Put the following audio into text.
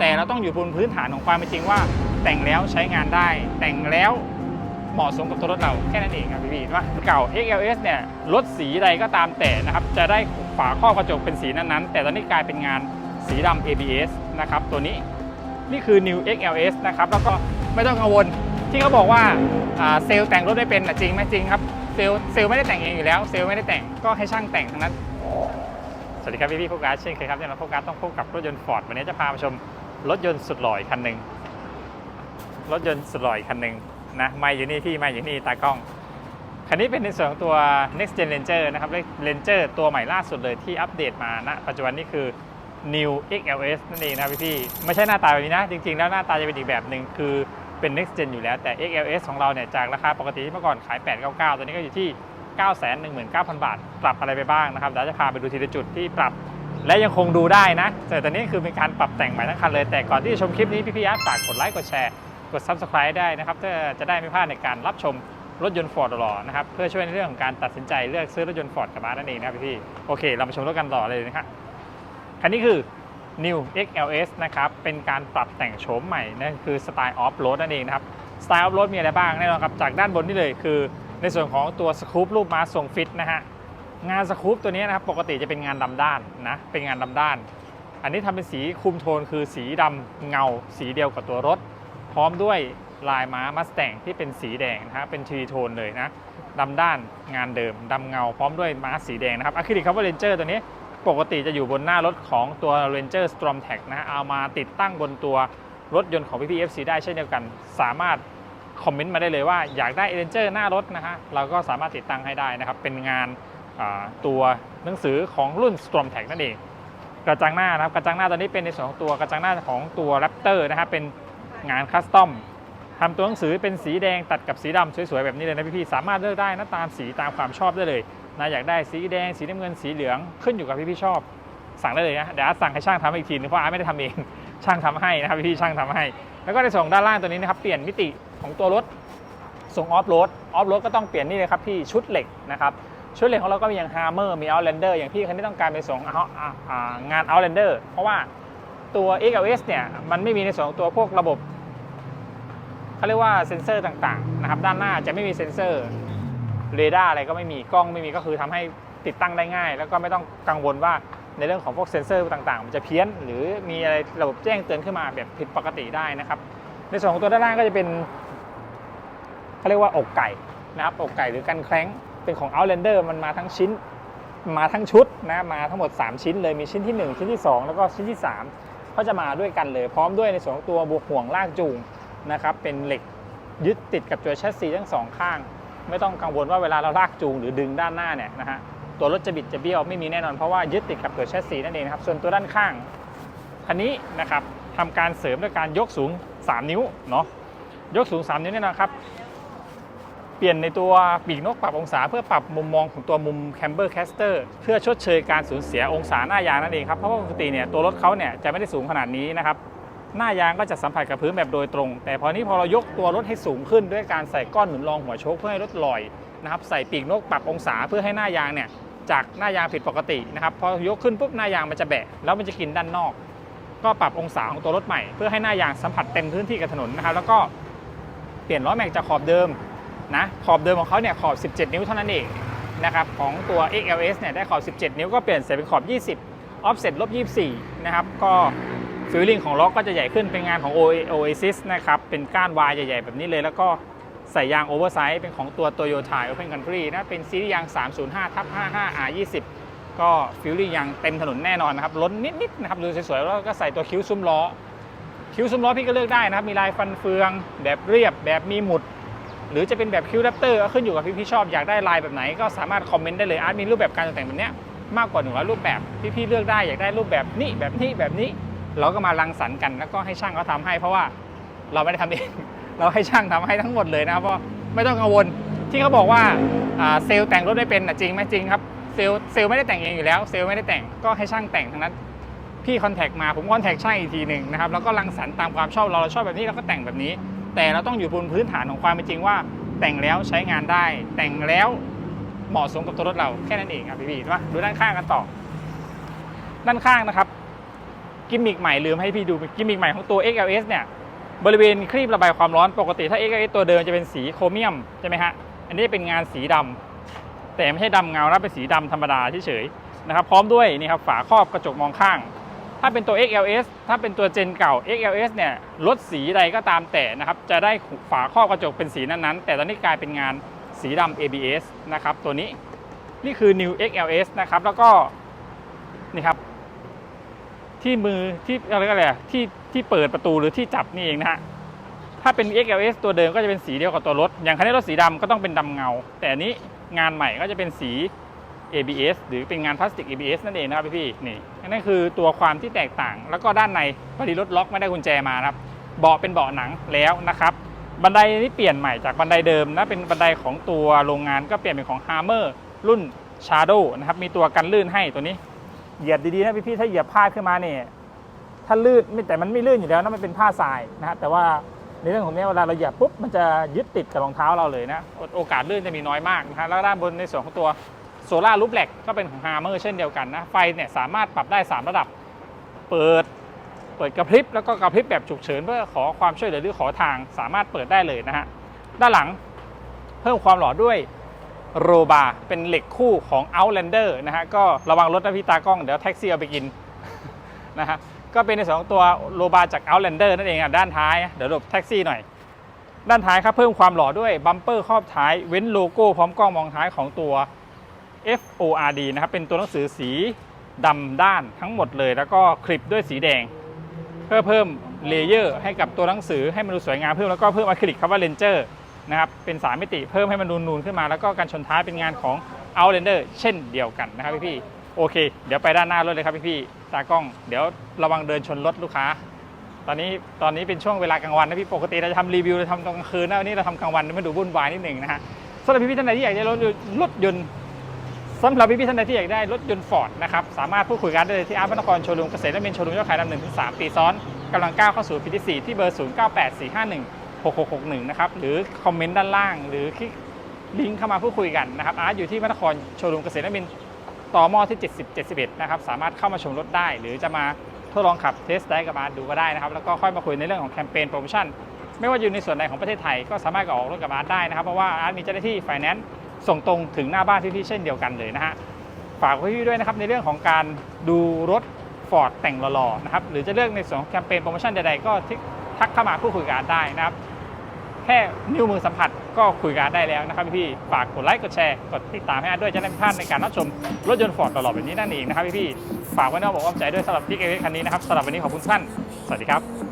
แต่เราต้องอยู่บนพื้นฐานของความเป็นจริงว่า แต่งแล้วใช้งานได้ แต่งแล้วเหมาะสมกับตัวรถเราแค่นั้นเองครับพี่พีว่าเก่า XLS เนี่ยรถสีใดก็ตามแต่นะครับจะได้ฝาครอบกระจกเป็นสีนั้นๆ แต่ตอนนี้กลายเป็นงานสีดำ ABS นะครับตัวนี้นี่คือ New XLS นะครับแล้วก็ไม่ต้องกังวลที่เขาบอกว่าเซลล์แต่งรถได้เป็นจริงไหมจริงครับเซลล์เซลล์ไม่ได้แต่งเองอยู่แล้ว เซลล์ไม่ได้แต่งก็ให้ช่างแต่งทั้งนั้น สวัสดีครับพี่พี่ๆพวกการเช่นเคยครับเนี่ยเราพวกการต้องพบกับรถยนต์ฟอร์ดวันนี้จะพามาชม รถยนต์สุดหล่ออีกคันหนึ่งรถยนต์สุดหล่ออีกคันหนึ่งนะไม่อยู่นี่พี่ไม่อยู่นี่ตากล้อง คันนี้เป็นในส่วนของตัว next gen ranger นะครับ ranger ตัวใหม่ล่าสุดเลยที่อัปเดตมาณปัจจุบันนี้คือ New XLS นั่นเองนะครับพี่ๆไม่ใช่หน้าตาแบบนี้นะ จริง ๆ แล้วหน้าตาจะเป็นอีกแบบหนึ่งคือเป็น next gen อยู่แล้วแต่ XLS ของเราเนี่ยจากราคาปกติที่เมื่อก่อนขาย 899 ตอนนี้ก็อยู่ที่ 919,000 บาท ปรับอะไรไปบ้างนะครับเดี๋ยวจะพาไปดูทีละจุดที่ปรับ และยังคงดูได้นะ แต่ตอนนี้คือเป็นการปรับแต่งใหม่ทั้งคันเลย แต่ก่อนที่จะชมคลิปนี้พี่ๆอาร์ตฝากกดไลค์กดแชร์กด Subscribe ได้นะครับเพื่อจะได้ไม่พลาดในการรับชมรถยนต์ฟอร์ดหล่อนะครับเพื่อช่วยในเรื่องของการตัดสินใจเลือกซื้อรถยนต์ฟอร์ดกับมานั่นเองนะครับพี่ๆโอเค เรามาชมรถกันต่อเลยนะครับคันนี้คือ New XLS นะครับเป็นการปรับแต่งโฉมใหม่นั่นคือสไตล์ออฟโรดนั่นเองนะครับสไตล์ออฟโรดมีอะไรบ้างแน่นอนครับจากด้านบนนี่เลยคือ ในส่วนของตัวสกู๊ปรูปม้าทรงฟิตนะฮะ งานสกู๊ปตัวนี้นะครับปกติจะเป็นงานดำด้านนะเป็นงานดำด้าน อันนี้ทำเป็นสีคุมโทนคือสีดำเงา สีเดียวกับตัวรถ พร้อมด้วยลายม้ามัสแตงที่เป็นสีแดงนะฮะเป็นทรีโทนเลยนะดำด้านงานเดิมดำเงา พร้อมด้วยม้าสีแดงนะครับอะคริลิกคัฟเวอร์เรนเจอร์ตัวนี้ปกติจะอยู่บนหน้ารถของตัว Ranger Storm t a c นะฮะเอามาติดตั้งบนตัวรถยนต์ของ PPFC ได้เช่นเดียวกัน สามารถคอมเมนต์มาได้เลยว่าอยากได้ Ranger หน้ารถนะฮะเราก็สามารถติดตั้งให้ได้นะครับเป็นงาน ตัวหนังสือของรุ่น Storm t a c นั่นเอง กระจังหน้านะครับกระจังหน้าตัวนี้เป็นในส่วนของตัวกระจังหน้าของตัว Raptor นะครับเป็นงานคัสตอมทำตัวหนังสือเป็นสีแดงตัดกับสีดำสวยๆแบบนี้เลยนะพี่ๆสามารถเลือกได้นะตามสีตามความชอบได้เลยนะอยากได้สีแดงสีน้ำเงินสีเหลืองขึ้นอยู่กับพี่ๆชอบ สั่งได้เลยนะเดี๋ยวอาร์ตสั่งให้ช่างทำอีกทีนึงเพราะอาร์ตไม่ได้ทำเองช่างทำให้นะครับพี่ๆช่างทำให้ แล้วก็ในส่วนของด้านล่างตัวนี้นะครับเปลี่ยนมิติของตัวรถส่งออฟโรดออฟโรดก็ต้องเปลี่ยนนี่เลยครับพี่ชุดเหล็กนะครับ ชุดเล็กของเราก็มีอย่างฮาร์เมอร์มีเอา l ลนเดอร์อย่างพี่คันนี้ต้องการเป็นส่งอ่าอ่าอ่างานเอา l ลนเดอร์เพราะว่าตัว XLS เนี่ยมันไม่มีในส่วนของตัวพวกระบบเขาเรียกว่าเซ็นเซอร์ต่างๆนะครับด้านหน้าจะไม่มีเซ็นเซอร์เรดาร์อะไรก็ไม่มีกล้องไม่มีก็คือทำให้ติดตั้งได้ง่าย แล้วก็ไม่ต้องกังวลว่าในเรื่องของพวกเซ็นเซอร์ต่างๆ มันจะเพี้ยน หรือมีอะไรระบบแจ้งเตือนขึ้นมาแบบผิดปกติได้นะครับ ในส่วนของตัวด้านล่างก็จะเป็นเขาเรียกว่าอกไก่นะครับอกไก่หรือกันแคล้ง เป็นของ Outlander มันมาทั้งชิ้นมาทั้งชุดนะมาทั้งหมด 3 ชิ้นเลยมีชิ้นที่ 1 ชิ้นที่ 2 แล้วก็ชิ้นที่3ก็จะมาด้วยกันเลย พร้อมด้วยในส่วนของตัวบวกห่วงลากจูงนะครับเป็นเหล็กยึดติดกับตัวแชสซีทั้งสองข้าง ไม่ต้องกังวลว่าเวลาเราลากจูงหรือดึงด้านหน้าเนี่ยนะฮะตัวรถจะบิดจะเบี้ยวไม่มีแน่นอนเพราะว่ายึดติดกับตัวแชสซีนั่นเองครับส่วนตัวด้านข้างคันนี้นะครับทำการเสริมด้วยการยกสูง 3 นิ้วเนาะยกสูง 3 นิ้วเนี่ยนะครับ เปลี่ยนในตัวปีกนกปรับองศา เพื่อปรับมุมมองของตัวมุมแคมเบอร์แคสเตอร์เพื่อชดเชยการสูญเสียองศาหน้ายางนั่นเองครับเพราะว่าปกติเนี่ยตัวรถเขาเนี่ยจะไม่ได้สูงขนาดนี้นะครับหน้ายางก็จะสัมผัสกับพื้นแบบโดยตรง แต่พอนี้พอเรายกตัวรถให้สูงขึ้นด้วยการใส่ก้อนหนุนรองหัวโชคเพื่อให้รถลอยนะครับใส่ปีกนกปรับองศาเพื่อให้หน้ายางเนี่ยจากหน้ายางผิดปกตินะครับพอยกขึ้นปุ๊บหน้ายางมันจะแบะแล้วมันจะกินด้านนอก ก็ปรับองศาของตัวรถใหม่ เพื่อให้หน้ายางสัมผัสเต็มพื้นที่กับถนนนะครับแล้วก็เปลี่ยนล้อแม็กจากขอบเดิม นะขอบเดิมของเขาเนี่ยขอบ 17 นิ้วเท่านั้นเองนะครับของตัว XLS เนี่ยได้ขอบ 17 นิ้วก็เปลี่ยนใส่เป็นขอบ 20 offset ลบ 24 นะครับก็ฟิลลิ่งของล้อก็จะใหญ่ขึ้นเป็นงานของ Oasis นะครับเป็นก้านวายใหญ่ๆ แบบนี้เลย แล้วก็ใส่ยางโอเวอร์ไซส์เป็นของตัว Toyota Open Country นะเป็นซีรีส์ยาง 305ทับ55 R20 ก็ฟิลลิ่งยางเต็มถนนแน่นอนนะครับล้นนิดๆนะครับดูสวยๆแล้วก็ใส่ตัวคิ้วซุ้มล้อ คิ้วซุ้มล้อพี่ก็เลือกได้นะครับมีลายฟันเฟืองแบบเรียบแบบมีหมุด หรือจะเป็นแบบคิวแรปเตอร์ก็ขึ้นอยู่กับพี่พี่ๆชอบอยากได้ลายแบบไหนก็สามารถคอมเมนต์ได้เลยอาร์ตมีรูปแบบการตกแต่งแบบเนี้ยมากกว่าหนึ่งร้อยรูปแบบพี่พี่ๆเลือกได้อยากได้รูปแบบนี้แบบนี้แบบนี้ เราก็มารังสรรค์กันแล้วก็ให้ช่างเขาทำให้ เพราะว่าเราไม่ได้ทำเองเราให้ช่างทำให้ทั้งหมดเลยนะครับเพราะไม่ต้องกังวลที่เขาบอกว่าเซลล์แต่งรถได้เป็นน่จริงไหมจริงครับเซลล์เซลล์ไม่ได้แต่งเองอยู่แล้ว เซลล์ไม่ได้แต่งก็ให้ช่างแต่งทั้งนั้นพี่คอนแทคมาผมคอนแทคช่างอีกทีหนึ่งนะครับแล้วก็รังสรรค์ตามความชอบเราเราชอบแบบนี้เราก็แต่งแบบนี้ แต่เราต้องอยู่บนพื้นฐานของความเป็นจริงว่า แต่งแล้วใช้งานได้ แต่งแล้วเหมาะสมกับตัวรถเราแค่นั้นเองครับพี่ๆว่าดูด้านข้างกันต่อ ด้านข้างนะครับกิมมิกใหม่ลืมให้พี่ดูกิมมิกใหม่ของตัว XLS เนี่ยบริเวณครีบระบายความร้อนปกติถ้า XLS ตัวเดิมจะเป็นสีโครเมียมใช่ไหมฮะอันนี้เป็นงานสีดำแต่ไม่ใช่ดำเงานะเป็นสีดำธรรมดาเฉยๆนะครับ พร้อมด้วยนี่ครับฝาครอบกระจกมองข้าง ถ้าเป็นตัว XLS ถ้าเป็นตัวเจนเก่า XLS เนี่ยลดสีใดก็ตามแต่นะครับ จะได้ฝาครอบกระจกเป็นสีนั้นๆ แต่ตอนนี้กลายเป็นงานสีดำ ABS นะครับ ตัวนี้นี่คือ New XLS นะครับ แล้วก็นี่ครับ ที่มือที่อะไรก็อะไรอะที่ที่เปิดประตูหรือที่จับนี่เองนะฮะถ้าเป็น XLS ตัวเดิมก็จะเป็นสีเดียวกับตัวรถ อย่างคันนี้รถสีดำก็ต้องเป็นดำเงา แต่นี้งานใหม่ก็จะเป็นสี ABS หรือเป็นงานพลาสติก ABS นั่นเองนะครับพี่นี่นั่นคือตัวความที่แตกต่าง แล้วก็ด้านในพอดีรถล็อกไม่ได้กุญแจมาครับเบาะเป็นเบาะหนังแล้วนะครับ บันไดนี่เปลี่ยนใหม่จากบันไดเดิมนะเป็นบันไดของตัวโรงงานก็เปลี่ยนเป็นของ Hammer รุ่น Shadow นะครับมีตัวกันลื่นให้ตัวนี้ เหยียบดีๆนะพี่ๆถ้าเหยียบพลาดขึ้นมาเนี่ยถ้าลื่นไม่แต่มันไม่ลื่นอยู่แล้วนะมันเป็นผ้าทรายนะครับแต่ว่าในเรื่องของเนี้ยเวลาเราเหยียบปุ๊บมันจะยึดติดกับรองเท้าเราเลยนะโอโอกาสลื่นจะมีน้อยมากนะฮะแล้วด้านบนในส่วนของตัว โซล่ารูปแหลกก็เป็นของฮาร์เมอร์เช่นเดียวกันนะ ไฟเนี่ยสามารถปรับได้ 3 ระดับ เปิด เปิดกระพริบ แล้วก็กระพริบแบบฉุกเฉินเพื่อขอความช่วยเหลือหรือขอทางสามารถเปิดได้เลยนะฮะ ด้านหลังเพิ่มความหล่อด้วยโรบาเป็นเหล็กคู่ของ Outlander นะฮะ ก็ระวังรถนะพี่ตากล้อง เดี๋ยวแท็กซี่เอาไปกินนะฮะ ก็เป็นในสองตัวโลบาจาก Outlander นั่นเองอะด้านท้าย เดี๋ยวหลบแท็กซี่หน่อยด้านท้ายครับเพิ่มความหล่อด้วยบัมเปอร์ครอบท้ายเว้นโลโก้พร้อมกล้องมองท้ายของตัว FORD นะครับ เป็นตัวหนังสือสีดำด้านทั้งหมดเลย แล้วก็คลิปด้วยสีแดง เพื่อเพิ่มเลเยอร์ให้กับตัวหนังสือให้มันดูสวยงามเพิ่มแล้วก็เพิ่มอะคริลิกคำว่าเลนเจอร์นะครับเป็นสามมิติเพิ่มให้มันนูนๆขึ้นมา แล้วก็การชนท้ายเป็นงานของ Outlander เช่นเดียวกันนะครับพี่ๆโอเค เดี๋ยวไปด้านหน้ารถเลยครับพี่ๆตากล้องเดี๋ยวระวังเดินชนรถลูกค้า ตอนนี้ตอนนี้เป็นช่วงเวลากลางวันนะพี่ปกติเราจะทำรีวิวเราทำตอนกลางคืนนะวันนี้เราทำกลางวันมันดูวุ่นวายนิดหนึ่งนะฮะสำหรับพี่ๆท่านใดที่อยากได้รถรถยนต์ สำหรับพี่ๆท่านใดที่อยากได้รถยนต์ฟอร์ดนะครับสามารถพูดคุยกันได้เลยที่อาร์ตพระนครโชว์รูมเกษตรและเป็นโชว์รูมยอดขายลำหนึ่งถึงสามปีซ้อนกำลังก้าวเข้าสู่ปีที่สี่ที่เบอร์ศูนย์เก้าแปดสี่ห้าหนึ่งหกหกหกหนึ่งนะครับ หรือคอมเมนต์ด้านล่าง หรือคลิกลิงก์เข้ามาพูดคุยกันนะครับ อาร์ตอยู่ที่พระนครโชว์รูมเกษตรและเป็นต่อหม้อที่ 70 71 นะครับ สามารถเข้ามาชมรถได้ หรือจะมาทดลองขับเทสได้กับอาร์ตดูก็ได้นะครับ แล้วก็ค่อยมาคุยในเรื่องของแคมเปญโปรโมชั่น ไม่ว่าอยู่ในส่วนใดของประเทศไทยก็สามารถก็ออกรถกับอาร์ตได้นะครับ เพราะว่าอาร์ตมีเจ้าหน้าที่ไฟแนนซ์ ส่งตรงถึงหน้าบ้านพี่ๆเช่นเดียวกันเลยนะฮะฝากพี่ๆด้วยนะครับในเรื่องของการดูรถ Ford แต่งหล่อๆนะครับหรือจะเลือกในส่วนของแคมเปญโปรโมชั่นใดๆก็ทักเข้ามาพูดคุยกับอาร์ตได้นะครับแค่นิ้วมือสัมผัสก็คุยกันได้แล้วนะครับพี่ๆฝากกดไลค์กดแชร์กดติดตามให้อาด้วยจะได้ไม่พลาดในการรับชมรถยนต์ฟอร์ดตลอดแบบนี้นั่นเองนะครับพี่ๆฝากไว้นอ้อมอกอ้อมใจด้วยสำหรับพิกเอคันนี้นะครับสำหรับวันนี้ขอบคุณท่านสวัสดีครับ